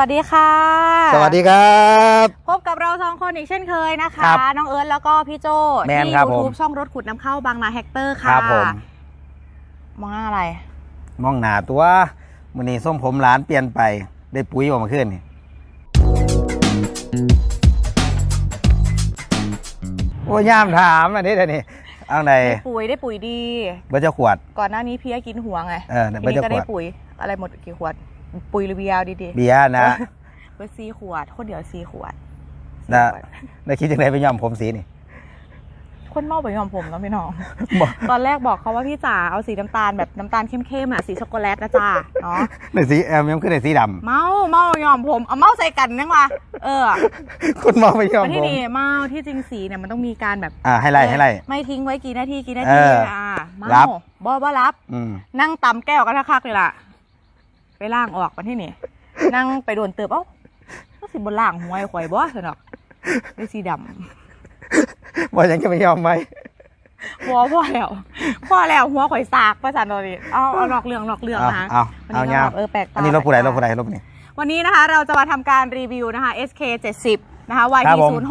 วัสดีค่ะ สวัสดีครับ พบกับเราสองคนอีกเช่นเคยนะคะครับน้องเอิร์ธแล้วก็พี่โจแมนที่ครับยูทูผบมช่องรถขุดน้ำเข้าบางนาแฮกเตอร์คค่ะรับผมมองหน้าอะไร มองหนาตัวมือนี้ส้มผมหลานเปลี่ยนไปได้ปุ๋ยออกมาขึ้นนี่โอ้ย่ามถามอันนี้เดี๋ยวนี้เอาไหนได้ปุ๋ยได้ปุ๋ยดีเบอร์เจ้าขวด ก่อนหน้านี้พี่ก็กินหัวไงเออทีเบอร์นี้เจ้าก็ขได้วดปุ๋ยอะไรหมดกี่ขวด ปุ๋ยหรือเบียร์ดีเบียร์นะๆเบอร์ซีขวด คนเดียวซีขวดนะสี่ขวดได้คิดยังไงไปย่อมผมสีนี่ คนเมาไปยอมผมแล้วพี่น้องบอกตอนแรกบอกเขาว่าพี่จ๋าเอาสีน้ำตาลแบบน้ำตาลเข้มๆอะสีช็อกโกแลตนะจ๊ะเนาะในสีแอมยังขึ้นในสีดเมาเมายอมผมเอาเมาใส่กันยังวะเออำคุณมองไปย่อมมาที่ผมนี่เมาที่จริงสีเนี่ยมันต้องมีการแบบอ่าให้ไล่ให้ไล่ไม่ทิ้งไว้กี่นาทีกี่นาเอทีออ่าเมารับบ่บ่รับอืมนั่งตำแก้วกันคักๆเลยล่ะ ไปล่างออกมาที่นี่นั่งไปโดนเติบเอ้าก็สิบนล่างหวยข่อยบ่สนอกด้วยสีดว่ายังจะไม่ยอมไหมำหัวพ่อแล้วพ่อแล้วหัวข่อยสากประสานนนี่เอาเอานอกเรื่องนอกเรื่องเอานะคะเอาวันเอานี้ก็เงาแบบเออแปลกตาอันนี้รถผู้ใดแปลรกถตาผู้ใดรถนี่วันนี้นะคะเราจะมาทำการรีวิวนะคะ SK 70นะคะ YT ครับผม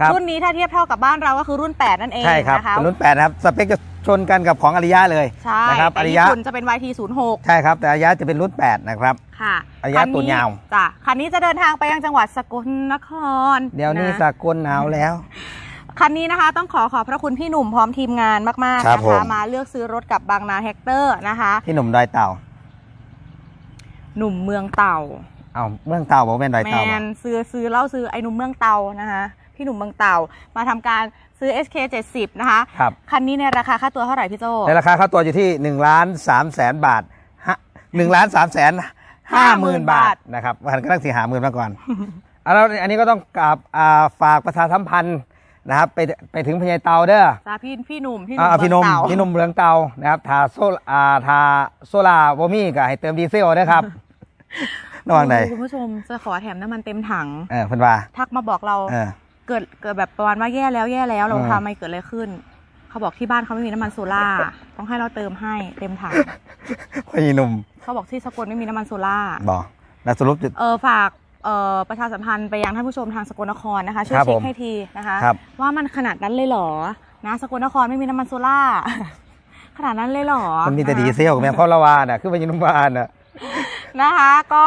ครับ06รุ่นนี้ถ้าเทียบเท่ากับบ้านเราก็คือรุ่น 8 นั่นเองใช่ครับนะคะเป็นรุ่นแปดนะครับ สเปคจะ ชนกันกับของอริยะเลยใช่นะครับแต่อริญี่ยะปุ่นจะเป็น YT 06ใช่ครับแต่อริยะจะเป็นรุ่น 8 นะครับ ค่ะอริยะคันนี้ตัวยาวจ้ะคันนี้จะเดินทางไปยังจังหวัดสกลนคร เดี๋ยวนี้ะสากลหนาวแล้วคันนี้นะคะต้องขอขอบพระคุณพี่หนุ่มพร้อมทีมงานมากๆครับนะผคะมมาเลือกซื้อรถกับบางนาแฮกเตอร์นะคะ พี่หนุ่มดอยเต่า หนุ่มเมืองเต่าเอาเมืองเต่าบอกเป็นดอยแมเต่าบ่นซื้อซื้อเล่าซื้อไอ้หนุ่มเมืองเต่านะคะ พี่หนุ่มเมืองเต่า มาทำการซื้อ SK 70นะคะครับ คันนี้ในราคาค่าตัวเท่าไหร่พี่โจ ในราคาค่าตัวอยู่ที่1นึ่งล้านสามแสนบาทหนึ่งล้านสามแสนห้าหมื่นบาทนะครับวันก็ต้องสี่หาหมื่นมาก่อนเอาแล้วอันนี้ก็ต้องกราบอ่าฝากประชาสัมพันธ์นะครับไปไปถึงพญายเตาเด้อจ้าพี่พี่หนุ่มพี่หนุ่อ่ามพี่นมเมืองเต่า พี่นมเมืองเตานะครับทาโซอ่าทาโซลาร์บอมี่ก็ให้เติมดีเซลด้วยครับระหว่างไหนคุณผู้ชมจะขอแถมน้ำมันเต็มถัง เออเพิ่นว่าทักมาบอกเรา เออ เกิดเกิดแบบประมาณว่าแย่แล้วแย่แล้วเราอืมทำไมเกิดอะไรขึ้น เขาบอกที่บ้านเขาไม่มีน้ำมันโซล่าร์ต้องให้เราเติมให้เต็มถังพี่หนุ่มเขาบอกที่สกลไม่มีน้ำมันโซล่าร์บอกแล้วสรุปจุด เออฝากเอ่อประชาสัมพันธ์ไปยังท่านผู้ชมทางสกลนครนะคะช่วยครับเช็ผคมให้ทีนะคะ ครับ ว่ามันขนาดนั้นเลยเหรอนะสกลนครไม่มีน้ำมันโซล่าร์ขนาดนั้นเลยเหรอมันมีแต่ดีนะคะเซลกับแม่พ่อละวาน่ะคือพี่นุ่มวานน่ะ นะคะ ก็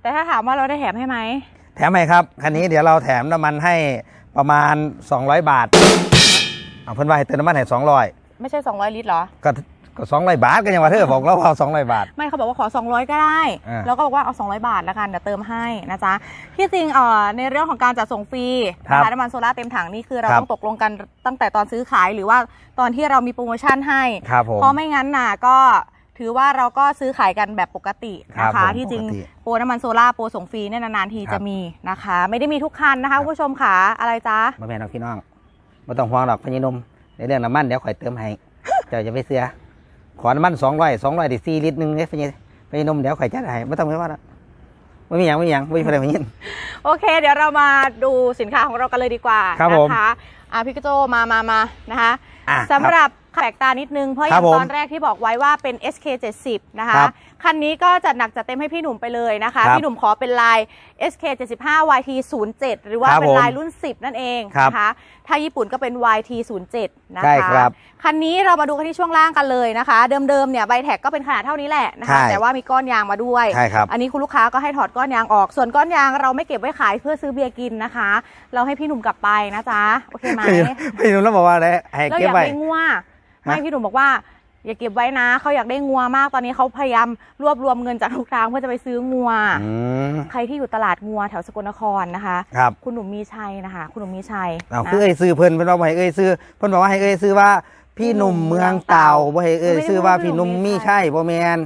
แต่ถ้าถามว่าเราได้แถมให้ไหม แถมไหมครับ คันนี้เดี๋ยวเราแถมน้ำมันให้ประมาณ 200 บาท เอาเพิ่นว่าให้เติมน้ำมันให้200 ไม่ใช่ 200 ลิตรเหรอ ก็ก็200 บาทก็ยังว่าเธอบอกเราเอา200 บาท ไม่เขาบอกว่าขอ 200 ก็ได้ อ่า แล้วก็บอกว่าเอา 200 บาทแล้วกันเดี๋ยวเติมให้นะจ๊ะที่จริงเอ่อในเรื่องของการจัดส่งฟรีครับนะคะน้ำมันโซล่าร์เต็มถังนี่คือเราครับ ต้องตกลงกันตั้งแต่ตอนซื้อขายหรือว่าตอนที่เรามีโปรโมชั่นให้ ครับผม เพราะไม่งั้นน่ะก็ ถือว่าเราก็ซื้อขายกันแบบปกตินะครัคะ บผมที่จริงปกติ โปรน้ำมันโซล่าร์โปรส่งฟรีเนี่ยนานๆทีครับจะมีนะคะ ไม่ได้มีทุกคันนะคะคุณผู้ชมค่ะอะไรจ๊ะบ่แม่นเอาพี่น้องบ่ต้องห่วงหรอกพี่นุ่มในเรื่องน้ำมันเดี๋ยวข่อยเติมให้ เจ้าจะไปเสือขอน้ำมัน200 200ดิ4ลิตรหนึงเด้พี่พี่นุ่มเดี๋ยวข่อยจัดให้บ่ต้องไปว่าละบ่มีหยังบ่มีหยังบ่มีอะไรมายินโอเค เดี๋ยวเรามาดูสินค้าของเรากันเลยดีกว่าครับนะผมคะอะพี่กโจมามามานะคะอะสำหรับ แปลกตานิดนึง เพราะอครัย่าบงผมตอนแรกที่บอกไว้ว่าเป็น SK 70 นะคะ ครับคันนี้ก็จัดหนักจัดเต็มให้พี่หนุ่มไปเลยนะคะ ครับพี่หนุ่มขอเป็นลาย SK 75 YT 07 หรือว่าครับเป็นลายผมรุ่น 10 นั่นเองครับนะคะ ถ้าญี่ปุ่นก็เป็น YT 07 นะใช่คะครับคันนี้เรามาดูกันที่ช่วงล่างกันเลยนะคะ เดิมๆเนี่ยใบแท็กก็เป็นขนาดเท่านี้แหละนะคะ ใช่ แต่ว่ามีก้อนยางมาด้วย ใช่ครับ อันนี้คุณลูกค้าก็ให้ถอดก้อนยางออก ส่วนก้อนยางเราไม่เก็บไว้ขายเพื่อซื้อเบียร์กินนะคะ เราให้พี่หนุ่มกลับไปนะจ๊ะ โอเคไหมพี่นุ่มพี่นุ่มแล้วบอกว่าอะไรให้เราเก็อบยากไว้ได้งัว ไม่ฮะพี่หนุ่มบอกว่า อย่าเก็บไว้นะเขาอยากได้งัวมากตอนนี้เขาพยายามรวบรวมเงินจากทุกทางเพื่อจะไปซื้องัว อืม ใครที่อยู่ตลาดงัวแถวสกลนครนะคะครับคุณหนุ่มมีชัยนะคะ คุณหนุ่มมีชัยเอานะคือเอ้ยซื้อเพิ่นเพิ่นบอกว่าให้เอ้ยซื้อเพิ่นบอกว่าให้เอ้ยซื้อว่าพี่หนุ่มเมืองเต่าบ่ให้เอ้ยซื้อว่าพี่หนุ่มมีใช่บ่แม่น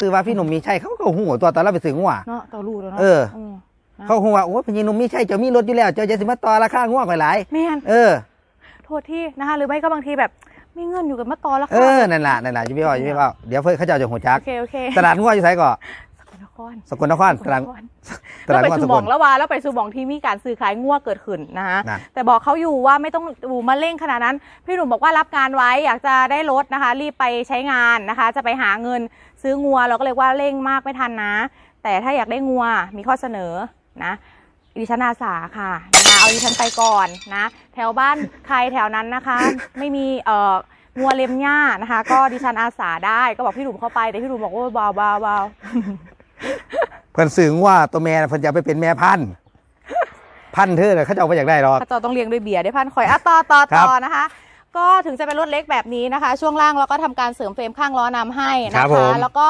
ซื้อว่าพี่หนุ่มมีใช่เขาก็หูตัวตอนเราไปซื้อหัว เนาะต่อรูแล้วเนาะเออ มนะเขาหัวโอ้พี่หนุ่มมีใช่เจ้ามีรถอยู่แล้ว เจ้าจะสิมาต่อราคาหัวข่อยหลาย แม่นเออ โทษที่นะคะหรือไม่ก็บางทีแบบมีเงินอยู่กับมาตอแล้วเอค่ะอนั่นล่ะนั่นล่ะอย่าไปเว้าอย่าไปเว้าเดี๋ยวเพิ่นเขาเจ้าจะหูจักโอเคโอเคตลาดหัวอยู่ไสก่อสกลนคครสกลนครตรังตเรารังไปว่าสู่สหกมอลงแล้วว่าแล้วไปสู่หมองที่มีการซื้อขายงัวเกิดขึ้นนะคะนะแต่บอกเขาอยู่ว่าไม่ต้องอูมาเร่งขนาดนั้น พี่หนุ่มบอกว่ารับงานไว้อยากจะได้รถนะคะ รีบไปใช้งานนะคะ จะไปหาเงินซื้องัวเราก็เลยว่าเร่งมากไม่ทันนะ แต่ถ้าอยากได้งัวมีข้อเสนอนะ ดิฉันอาสาค่ะนะคะเอาดิฉันไปก่อนนะ แถวบ้านใครแถวนั้นนะคะ ไม่มีเอ่องัวเล็มหญ้านะคะ ก็ดิฉันอาสาได้ก็บอกพี่หนุ่มเข้าไปแต่พี่หนุ่มบอกว่าเบาเบาเบาเพิ่นสื่อว่าตัวแม่น่ะเพิ่นจะเอาไปเป็นแม่พันธุ์พันธุ์เธอน่ะเขาจะเอาไปอยากได้หรอกข้าเจอต้องเลี้ยงด้วยเบียร์ด้วยพันข่อยอะต่อต่อครัต่บอนะคะ ก็ถึงจะเป็นรถเล็กแบบนี้นะคะ ช่วงล่างเราก็ทำการเสริมเฟรมข้างล้อนำให้ครันะบผคะมแล้วก็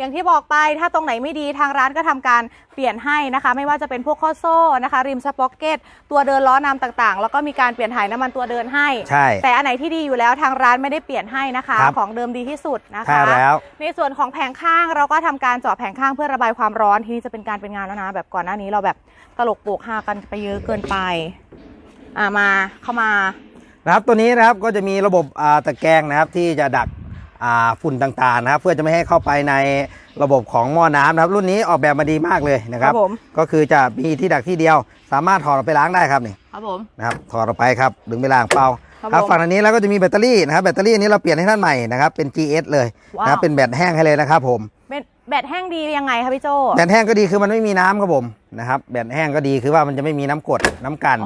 อย่างที่บอกไปถ้าตรงไหนไม่ดีทางร้านก็ทำการเปลี่ยนให้นะคะ ไม่ว่าจะเป็นพวกข้อโซ่นะคะ ริมสป็อกเก็ตตัวเดินล้อนำต่างๆ แล้วก็มีการเปลี่ยนถ่ายน้ำมันตัวเดินให้ ใช่ แต่อันไหนที่ดีอยู่แล้วทางร้านไม่ได้เปลี่ยนให้นะคะครับของเดิมดีที่สุดนะคะใช่แล้วในส่วนของแผงข้างเราก็ทำการเจาะแผงข้างเพื่อระบายความร้อนทีนี้จะเป็นการเป็นงานแล้วนะแบบก่อนหน้านี้เราแบบตลกโปกฮากันไปเยอะเกินไปอ่ามาเข้ามานะครับตัวนี้นะครับก็จะมีระบบอ่าตะแกรงนะครับที่จะดักอ่า ฝุ่นต่างๆนะครับเพื่อจะไม่ให้เข้าไปในระบบของหม้อน้ำนะครับรุ่นนี้ออกแบบมาดีมากเลยนะครับครับผม ก็คือจะมีที่ดักที่เดียว สามารถถอดออกไปล้างได้ครับนี่ครับผม นะครับถอดออกไปครับดึงไปล้างเปล่าครับครับผมฝั่งอันนี้แล้วก็จะมีแบตเตอรี่นะครับแบตเตอรี่อันนี้เราเปลี่ยนให้ท่านใหม่นะครับเป็น GS เลยว้าว นะครับเป็นแบตแห้งให้เลยนะครับผมเป็นแบตแห้งดียังไงคะพี่โจ แบตแห้งก็ดีคือมันไม่มีน้ำครับผม นะครับ แบตแห้งก็ดีคือว่ามันจะไม่มีน้ำกรดน้ำกัน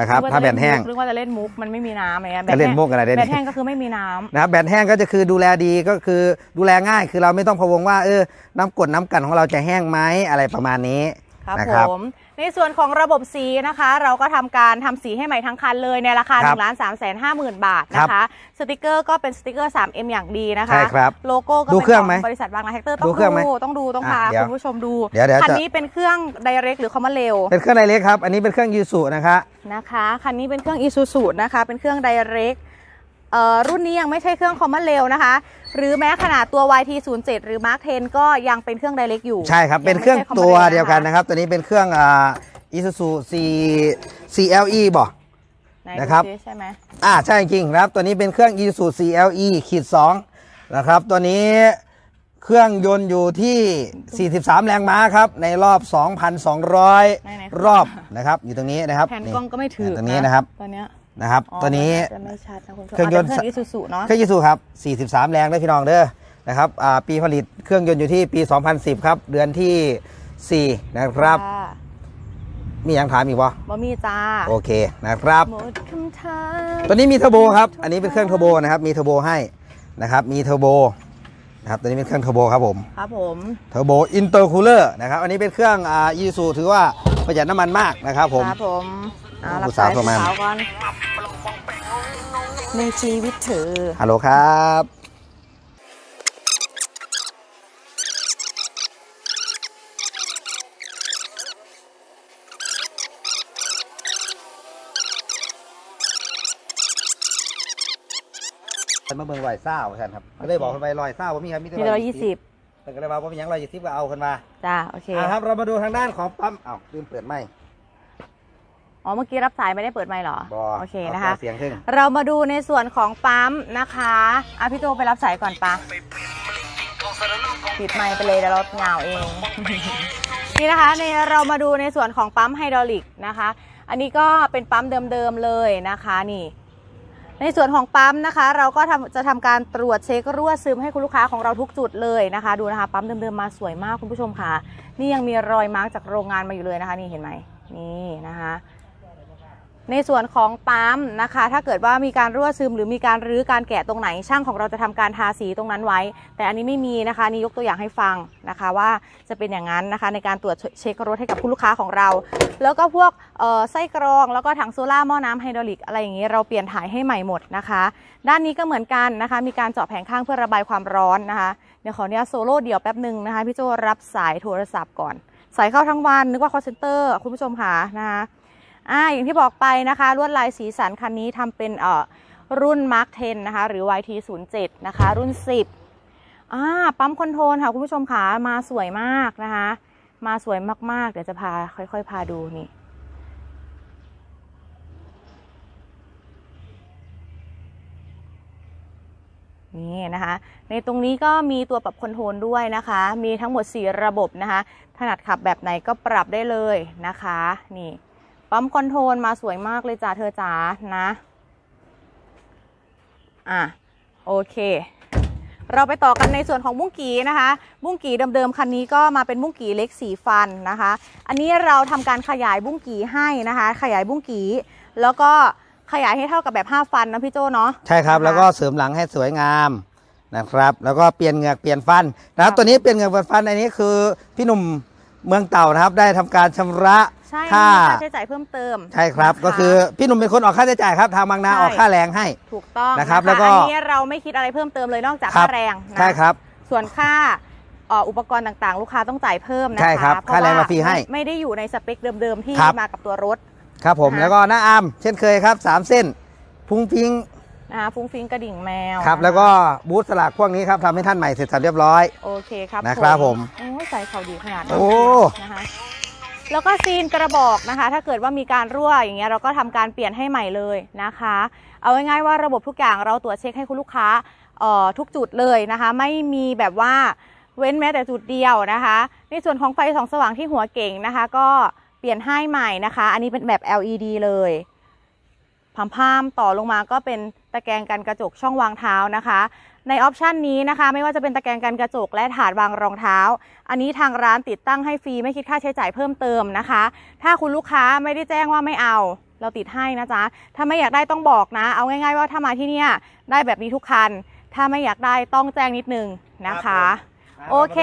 นะครับนึกว่ถ้าแบตแห้งนึกว่าจะเล่นมุกมันไม่มีน้ำอะไรเงี้ยจะเล่นมุกอะไรได้เนี่ยแบตแห้งก็คือไม่มีน้ำ นะครับแบตแห้งก็จะคือดูแลดีก็คือดูแลง่ายคือเราไม่ต้องพะวงว่าเออน้ำกรดน้ำกันของเราจะแห้งไหมอะไรประมาณนี้ครับนะ ผม ในส่วนของระบบสีนะคะ เราก็ทำการทำสีให้ใหม่ทั้งคันเลยในราคาครับ1ล้าน3แสน5หมื่นบาทนะคะสติกเกอร์ก็เป็นสติกเกอร์ 3M อย่างดีนะคะใช่ครับโลโก้ก็ดูเป็นเครื่องไหมบริษัทบางนาแฮกเตอร์ต้ดูองเครื่องไหมดูต้องดูต้องพาอะเดี๋ยวคุณผู้ชมดูเดี๋ยวเดี๋ยวคันจะนี้เป็นเครื่อง Direct หรือคอมมานเร็วเป็นเครื่องไดเล็กครับอันนี้เป็นเครื่องยูสุนะคะนะคะคันนี้เป็นเครื่อง Isuzu นะคะเป็นเครื่อง Direct เอ่อรุ่นนี้ยังไม่ใช่เครื่องคอมมานเร็วนะคะ หรือแม้ขนาดตัว YT07 หรือ Mark 10ก็ยังเป็นเครื่อง Direct อยู่ใช่ครับ เป็นเครื่องยังไม่ใช่ตัว Command เดียวกันนะครับ ตัวนี้เป็นเครื่องอ่า Isuzu C CLE บอกไหนนะครับดูสิใช่ไหมอ่าใช่จริงนะครับ ตัวนี้เป็นเครื่อง Isuzu CLE ขีด2นะครับ ตัวนี้เครื่องยนต์อยู่ที่ 43 แรงม้าครับ ในรอบ 2,200 รอบนะครับ อยู่ตรงนี้นะครับแผ่นกล้องก็ไม่ถือตรงนี้นะครับตัวเนี้ย นะครับอ๋อตัวนี้จะไม่ชัดนะคุณผู้ชมเครื่องยนต์าแต่เครื่อง Isuzu เนาะเครื่องยูซูครับ 43 แรงด้วยพี่น้องเด้อนะครับอ่าปีผลิตเครื่องยนต์อยู่ที่ปี 2010 ครับ เดือนที่ 4 นะครับค่ะมียังถามอีกวะบะหมี่จ้าโอเคนะครับหมดคำถามตัวนี้มีเทอร์โบครับ อันนี้เป็นเครื่องเทอร์โบนะครับมีเทอร์โบให้นะครับมีเทอร์โบนะครับตัวนี้เป็นเครื่องเทอร์โบครับผมครับผมเทอร์โบอินเตอร์คูลเลอร์นะครับอันนี้เป็นเครื่องอ่ายูซูถือว่าประหยัดน้ำมันมากนะครับผมครับผม อ่าผู้รับสาวสายโทรมาผู้สาวก่อนในชีวิตเธอฮัลโหลครับ มาเบิ่งลอยเศร้าท่านครับก็เลยบอกคนไปลอยเศร้าว่ามีครับมีแต่มีร้อยยี่สิบแต่ก็เลยบอกว่ามีหยังลอยยี่สิบก็เอาคนมาจ้าโอเค อ่าครับเรามาดูทางด้านของปั๊มอ้าวลืมเปิดไมค์ อ๋อเมื่อกี้รับสายไม่ได้เปิดไมค์เหรอบอโอเคนะคะเสียงขึ้นเรามาดูในส่วนของปั๊มนะคะอะพี่โจไปรับสายก่อนปะปิดไมค์ไปเลยเดี๋ยวเราเหงาเอง นี่นะคะในเรามาดูในส่วนของปั๊มไฮดรอลิกนะคะ อันนี้ก็เป็นปั๊มเดิมๆเลยนะคะนี่ ในส่วนของปั๊มนะคะ เราก็ทำจะทำการตรวจเช็ครั่วซึมให้คุณลูกค้าของเราทุกจุดเลยนะคะ ดูนะคะปั๊มเดิมๆมาสวยมากคุณผู้ชมค่ะ นี่ยังมีรอยมาร์กจากโรงงานมาอยู่เลยนะคะ นี่เห็นไหมนี่นะคะ ในส่วนของปั๊มนะคะ ถ้าเกิดว่ามีการรั่วซึมหรือมีการรื้อการแกะตรงไหน ช่างของเราจะทำการทาสีตรงนั้นไว้ แต่อันนี้ไม่มีนะคะนี่ยกตัวอย่างให้ฟังนะคะ ว่าจะเป็นอย่างนั้นนะคะ ในการตรวจเช็ครถให้กับผู้ลูกค้าของเรา แล้วก็พวกเออไส้กรองแล้วก็ถังโซล่าหม้อน้ำไฮดรอลิกอะไรอย่างนี้เราเปลี่ยนถ่ายให้ใหม่หมดนะคะ ด้านนี้ก็เหมือนกันนะคะ มีการเจาะแผงข้างเพื่อระบายความร้อนนะคะเดี๋ยวขออนุญาตโซโล่เดี่ยวแป๊บหนึ่งนะคะพี่โจรับสายโทรศัพท์ก่อนสายเข้าทั้งวันนึกว่า call center คุณผู้ชมค่ะนะคะ อ่าอย่างที่บอกไปนะคะ ลวดลายสีสันคันนี้ทำเป็นเอ่อรุ่น Mark 10 นะคะ หรือ YT07 นะคะ รุ่น 10อ่าปั๊มคอนโทรลค่ะคุณผู้ชมค่ะมาสวยมากนะคะ มาสวยมากๆ เดี๋ยวจะพาค่อยๆ พาดูนี่นี่นะคะ ในตรงนี้ก็มีตัวปรับคอนโทรลด้วยนะคะ มีทั้งหมด 4 ระบบนะคะ ถนัดขับแบบไหนก็ปรับได้เลยนะคะ นี่ ปั๊มคอนโทรลมาสวยมากเลยจ้าเธอจ๋านะ อะ โอเค เราไปต่อกันในส่วนของบุ้งกีนะคะ บุ้งกีเดิมๆคันนี้ก็มาเป็นบุ้งกีเล็กสีฟันนะคะ อันนี้เราทำการขยายบุ้งกีให้นะคะ ขยายบุ้งกีแล้วก็ขยายให้เท่ากับแบบ 5 ฟันนะพี่โจเนาะใช่ครับนะคะแล้วก็เสริมหลังให้สวยงามนะครับ แล้วก็เปลี่ยนเหงือกเปลี่ยนฟันนะครับตัวนี้เปลี่ยนเหงือกเปลี่ยนฟันอันนี้คือพี่หนุ่มเมืองเต่านะครับ ได้ทำการชำระ ใช่ค่ามีค่าใช้จ่ายเพิ่มเติมใช่ครับ นะะก็คือพี่หนุ่มเป็นคนออกค่าใช้จ่ายครับทางบางนาใช่ออกค่าแรงให้ ถูกต้องนะครับะแล้วก็ อันนี้เราไม่คิดอะไรเพิ่มเติมเลยนอกจากครัค่าบแรงนะใช่ครับ ส่วนค่าเอ่ออุปกรณ์ต่างๆ ลูกค้าต้องจ่ายเพิ่มนะคะใช่ครับเพะค่าแรงว่เราฟรีให้ไม่ไม่ได้อยู่ในสเปคเดิมๆที่ครับ มากับตัวรถ ครับผมนะคะแล้วก็หน้าอาร์มเช่นเคยครับสามเส้น พุงพิงนะคะฟุ้งฟิ้งกระดิ่งแมวครับนะคะแล้วก็บูธสลากพวกนี้ครับทำให้ท่านใหม่เสร็จสับเรียบร้อย โอเคครับนะครับผมโอ้ยใส่เขาดีขนาดนั้นโอ้ นะคะ แล้วก็ซีนกระบอกนะคะ ถ้าเกิดว่ามีการรั่วอย่างเงี้ยเราก็ทำการเปลี่ยนให้ใหม่เลยนะคะ เอาง่ายๆว่าระบบทุกอย่างเราตรวจเช็คให้คุณลูกค้าออทุกจุดเลยนะคะ ไม่มีแบบว่าเว้นแม้แต่จุดเดียวนะคะ ในส่วนของไฟส่องสว่างที่หัวเก่งนะคะ ก็เปลี่ยนให้ใหม่นะคะ อันนี้เป็นแบบ LED เลยพัมพามต่อลงมาก็เป็นตะแกรงกันกระจกช่องวางเท้านะคะ ในออปชันนี้นะคะ ไม่ว่าจะเป็นตะแกรงกันกระจกและถาดวางรองเท้า อันนี้ทางร้านติดตั้งให้ฟรีไม่คิดค่าใช้จ่ายเพิ่มเติมนะคะ ถ้าคุณลูกค้าไม่ได้แจ้งว่าไม่เอา เราติดให้นะจ๊ะ ถ้าไม่อยากได้ต้องบอกนะ เอาง่าย ๆ ว่าถ้ามาที่เนี่ยได้แบบนี้ทุกคัน ถ้าไม่อยากได้ต้องแจ้งนิดนึงนะคะ โอเค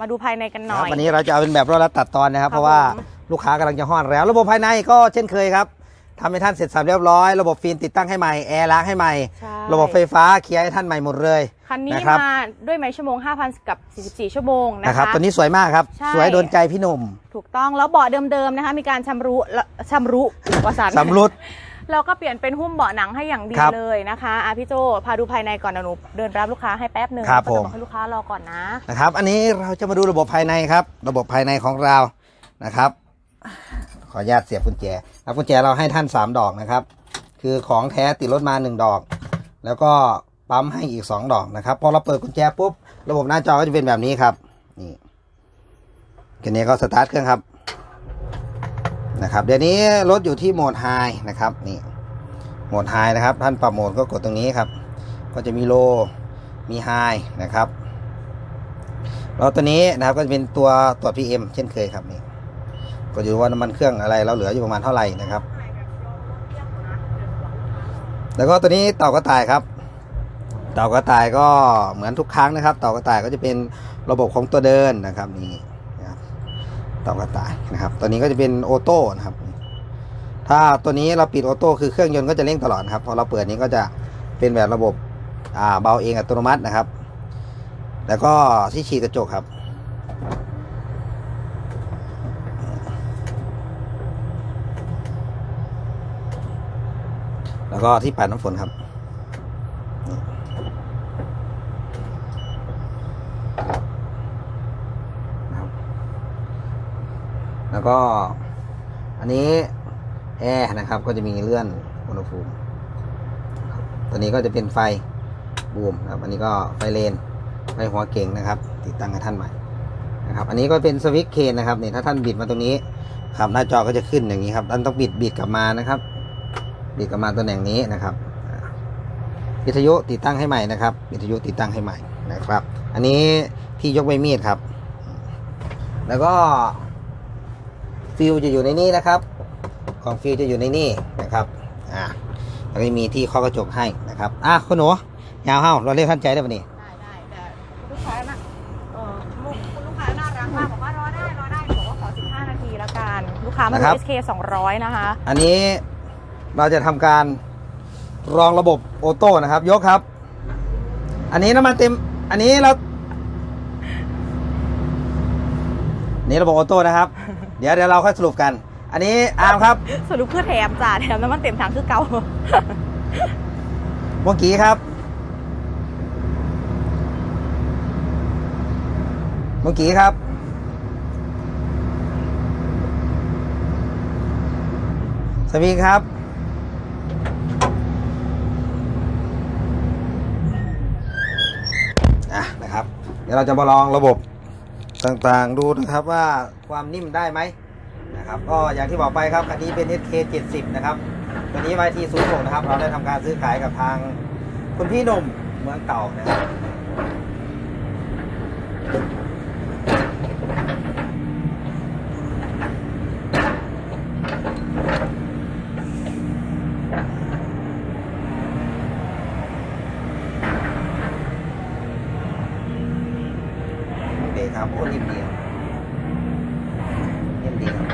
มาดูภายในกันหน่คอรับยวันนี้เราจะเอาเป็นแบบรถรัดตัดตอนนะครับครับเพราะว่าผมลูกค้ากำลังจะห้อนแล้ว ระบบภายในก็เช่นเคยครับ ทำให้ท่านเสร็จสับเรียบร้อย ระบบฟิล์มติดตั้งให้ใหม่ แอร์ล้างให้ใหม่ ใช่ ระบบไฟฟ้าเคลียร์ให้ท่านใหม่หมดเลย คันนี้นะครับ มาด้วยไหมชั่วโมง 5,000 กับ 44 ชั่วโมงนะนะครับคะ ตัวนี้สวยมากครับ ใช่ สวยโดนใจพี่หนุ่ม ถูกต้องแล้วเบาะเดิมๆนะคะ มีการชำรุละชำรุวสันสำรุด เราก็เปลี่ยนเป็นหุ้มเบาะหนังให้อย่างดีครับเลยนะคะอะพี่โจพาดูภายในก่อนนะหนูเดินรับลูกค้าให้แป๊บหนึ่งครับแล้วก็จะผมบอกให้ลูกค้ารอก่อนนะ นะครับ อันนี้เราจะมาดูระบบภายในครับ ระบบภายในของเรา นะครับ ขออนุญาตเสียบกุญแจครับกุญแจเราให้ท่าน 3 ดอกนะครับ คือของแท้ติดรถมา 1 ดอก แล้วก็ปั๊มให้อีก 2 ดอกนะครับ พอเราเปิดกุญแจปุ๊บ ระบบหน้าจอก็จะเป็นแบบนี้ครับ นี่ทีนี้ก็สตาร์ทเครื่องครับนะครับ เดี๋ยวนี้รถอยู่ที่โหมดไฮนะครับ นี่ โหมดไฮนะครับ ท่านปรับโหมดก็กดตรงนี้ครับ ก็จะมีโล มีไฮนะครับแล้วตัวนี้นะครับก็จะเป็นตัวตรวจ PM เช่นเคยครับนี่ ก็อยู่ว่าน้ำมันเครื่องอะไรเราเหลืออยู่ประมาณเท่าไหร่นะครับ แล้วก็ตัวนี้เต่ากระต่ายครับ เต่ากระต่ายก็เหมือนทุกครั้งนะครับ เต่ากระต่ายก็จะเป็นระบบของตัวเดินนะครับนี่เต่ากระต่ายนะครับตัวนี้ก็จะเป็นออโต้นะครับ ถ้าตัวนี้เราปิดออโต้คือเครื่องยนต์ก็จะเร่งตลอดครับพอเราเปิดนี้ก็จะเป็นแบบระบบเบาเองอัตโนมัตินะครับ แล้วก็ที่ฉีดกระจกครับ แล้วก็ที่ปัดน้ำฝนครับแล้วก็อันนี้แอร์นะครับก็จะมีเลื่อนอุณหภูมิตัวนี้ก็จะเป็นไฟบูมนะครับอันนี้ก็ไฟเลนไฟหัวเก่งนะครับ ติดตั้งให้ท่านใหม่นะครับ อันนี้ก็เป็นสวิตช์เคนนะครับนี่ถ้าท่านบิดมาตรงนี้ครับหน้าจอก็จะขึ้นอย่างนี้ครับท่านต้องบิดบิดกลับมานะครับ บิดกลับมาตำแหน่งนี้นะครับอ่าวิทยุติดตั้งให้ใหม่นะครับวิทยุติดตั้งให้ใหม่นะครับ อันนี้ที่ยกใบมีดครับ แล้วก็ฟิลจะอยู่ในนี้นะครับ ของฟิลจะอยู่ในนี่นะครับอ่าแล้วก็มีที่เคาะกระจกให้นะครับอะคุณหนูยาวเฮ้าเราเรียกท่านใจได้ปะนี่ได้ได้แต่ลูกค้าน่ะเออลูกคุณลูกค้าน่ารักมากบอกว่ารอได้รอได้บอกว่าขอ15นาทีแล้วกันลูกค้ามานะครัดูบ SK 200นะคะ อันนี้ เราจะทำการรองระบบโอโต้นะครับ ยกครับ อันนี้น้ำมันเต็ม อันนี้เราอันนี้ระบบออโต้นะครับ เดี๋ยวเดี๋ยวเราค่อยสรุปกัน อันนี้อาร์มครับ สรุปเพื่อแถมจ้าแถมน้ำมันเต็มถังคือเก่าเมื่อกี้ครับ เมื่อกี้ครับสวิงครับ ดี๋ยวเราจะมาลองระบบต่างๆดูนะครับว่าความนิ่มได้ไหมนะครับก็อย่างที่บอกไปครับคันนี้เป็น SK 70นะครับตัวนี้ YT 0 6 นะครับเราได้ทำการซื้อขายกับทางคุณพี่หนุ่มเมืองเก่านะครับ โอเคครับโอ้นิ่มดีครับนิ่มดีครับ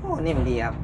โอ้ นิ่มดีครับ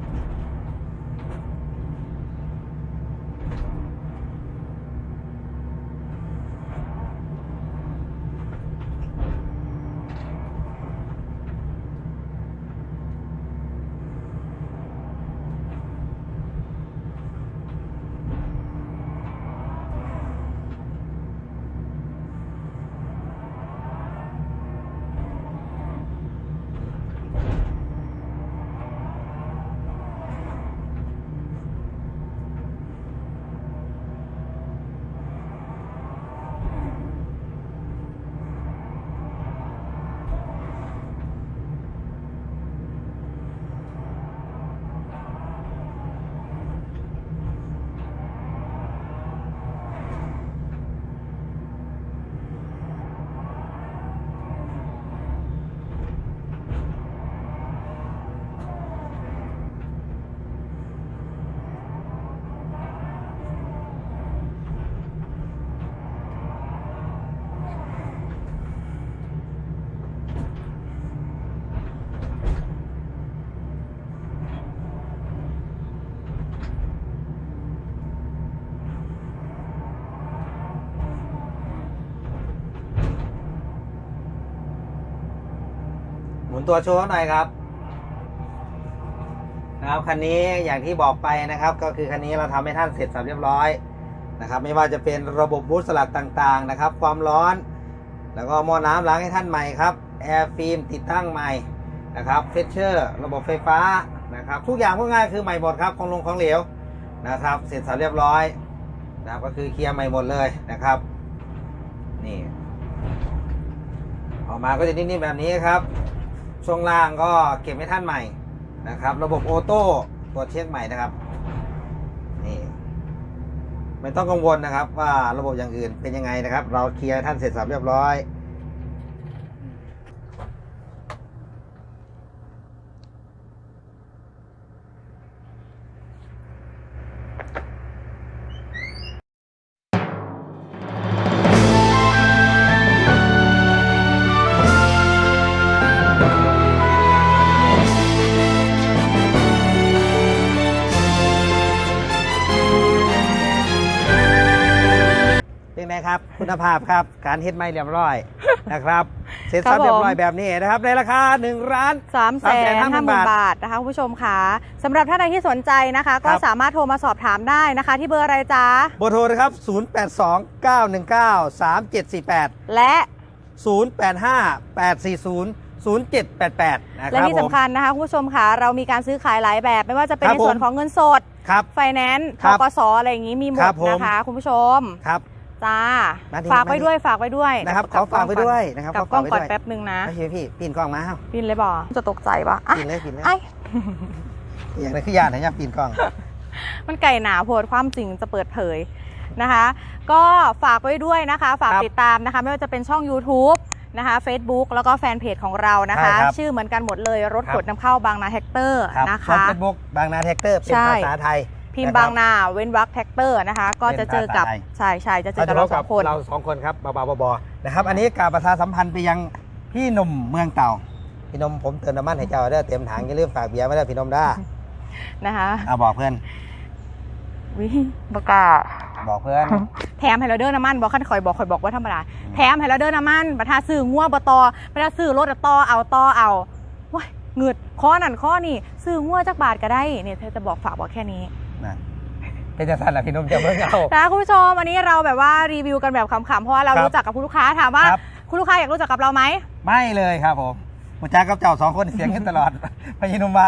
นตัวโชว์หน่อยครับนะครับคันนี้อย่างที่บอกไปนะครับ ก็คือคันนี้เราทำให้ท่านเสร็จสับเรียบร้อยนะครับ ไม่ว่าจะเป็นระบบบูสต์สลักต่างๆนะครับ ความร้อน แล้วก็หม้อน้ำล้างให้ท่านใหม่ครับแอร์ฟิล์มติดตั้งใหม่นะครับเฟชเชอร์ ระบบไฟฟ้านะครับ ทุกอย่างพูดง่ายคือใหม่หมดครับของลงของเหลวนะครับ เสร็จสับเรียบร้อยนะครับก็คือเคลียร์ใหม่หมดเลยนะครับ นี่ออกมาก็จะนิ่มๆแบบนี้ครับ ช่วงล่างก็เก็บให้ท่านใหม่นะครับ ระบบโอโต้ตรวจเช็คใหม่นะครับนี่ไม่ต้องกังวลนะครับ ว่าระบบอย่างอื่นเป็นยังไงนะครับ เราเคลียร์ท่านเสร็จสับเรียบร้อย ครับคุณภาพครับ การเฮ็ดไม่เรียบร้อยนะครับเสร็จสับครับผมเรียบร้อยแบบนี้นะครับ ในราคา1ร้านสามแสนห้าหมื่น350,000บาทนะคะคุณผู้ชมค่ะสำหรับท่านใดที่สนใจนะคะ ก็ครับสามารถโทรมาสอบถามได้นะคะ ที่เบอร์อะไรจ๊ะเบอร์โทรนะครับ 0829193748 และ 0858400788นะครับและที่ผมสำคัญนะคะคุณผู้ชมค่ะเรามีการซื้อขายหลายแบบ ไม่ว่าจะเป็นครับในส่วนผมของเงินสดครับไฟแนนซ์คทรับกสอะไรอย่างนี้มีหมครัดบผมนะคะคุณผู้ชมครับ จ้า มาดิฝากไว้มาดิด้วยฝากไว้ด้วยนะครับขอฝากไว้ด้วยนะครับกับขอกล้องฝากไว้ก่อนด้วยแป๊บนึงนะไม่ใช่พี่ปีนกล้องมาเอ้าปินเลยบอจะตกใจปะอะปีนเลยปีนเลยไอ้อย่างนั้นคือยานนะเนี่ยปีนกล้อง มันไก่หนาโพดความจริงจะเปิดเผยนะคะ ก็ฝากไว้ด้วยนะคะ ฝากครับติดตามนะคะ ไม่ว่าจะเป็นช่อง YouTube นะคะ Facebook แล้วก็แฟนเพจของเรานะคะใช่ครับชื่อเหมือนกันหมดเลยรถครับขนนำเข้าบางนาแท็กเตอร์ครับนะช่องคะเฟซบุ๊กบางนาแท็กเตอร์เป็นใช่ภาษาไทย พิมพ์นะครับบางนาเว้นวักแท็กเตอร์นะคะ ก็จะเจอกับเป็นภาษาไทยใช่ใช่จะเจอเรากับจะพเราบสกัอบงคนเราสองคนครับเบาๆบอๆนะครับ อันนี้การประชาสัมพันธ์ไปยังพี่หนุ่มเมืองเต่าพี่หนมผมเติมน้ำมันให้เจ้าเด้อเต็มถังอย่าลืมฝากเบียร์ไว้เด้อพี่หนมด้านะคะเอาบอกเพื่อนวิบกล้าบอกเพื่อนแถมไฮโลเดอร์น้ำมันบอกขั้นคอยบอกคอยบอกว่าธรรมดาแถมไฮโลเดอร์น้ำมันบัตรซื้องัวบตอบัตรซื้อรถอะต่อเอาต่อเอาว้ายเงืดข้อนั่นข้อนี่ซื้องัวจักบาทก็ได้เนี่ยเธอจะบอกฝากบอกแค่นี้ นะเป็นจังสันแหละพี่หนมจะเบิ่งเอานะคุณผู้ชมอันนี้เราแบบว่ารีวิวกันแบบขำๆเพราะว่าเราครับรู้จักกับคุณลูกค้าถามว่า ครับ คุณลูกค้าอยากรู้จักกับเราไหม ไม่เลยครับผมมุจ้ากับเจ้าสองคนเสียงขึ้นตลอดพี่หนมมา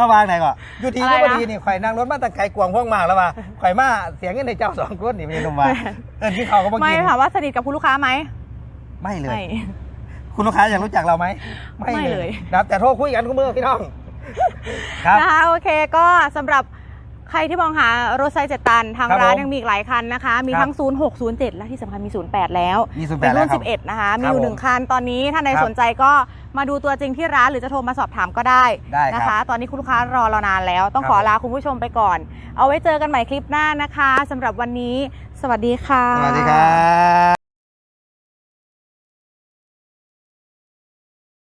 ระหวางไหนก่อนอยู่ดีอะไรก็นะบ่ดีนี่ข่อยนั่งรถมาตั้งไกลกวางพวกมากแล้วว่าข่อยมาเสียงขึ้นในเจ้าสองคนนี่พี่หนมมาเอินที่เขาก็บ่ไม่กินถามว่าสนิทกับคุณลูกค้าไหมไม่เลย ไม่ คุณลูกค้าอยากรู้จักเราไหมไม่เลย นะครับแต่โทรคุยกันคุณมือพี่น้อง ครับ นะคะโอเคก็สำหรับ ใครที่มองหารถไซส์เจ็ดตัน ทางครับร้านผมยังมีอีกหลายคันนะคะ มีครับทั้ง 0 6 0 7 และที่สำคัญมี 08 แล้วมี08เป็นรุ่น แล้วครับ11 นะคะครับมีอยู่ผมหนึ่งคันตอนนี้ถ้าใครครับสนใจก็มาดูตัวจริงที่ร้านหรือจะโทรมาสอบถามก็ได้ได้ครับนะคะ ตอนนี้คุณลูกค้ารอเรานานแล้ว ต้องครับ ขอลาคุณผู้ชมไปก่อน เอาไว้เจอกันใหม่คลิปหน้านะคะสำหรับวันนี้ สวัสดีค่ะ สวัสดีครับ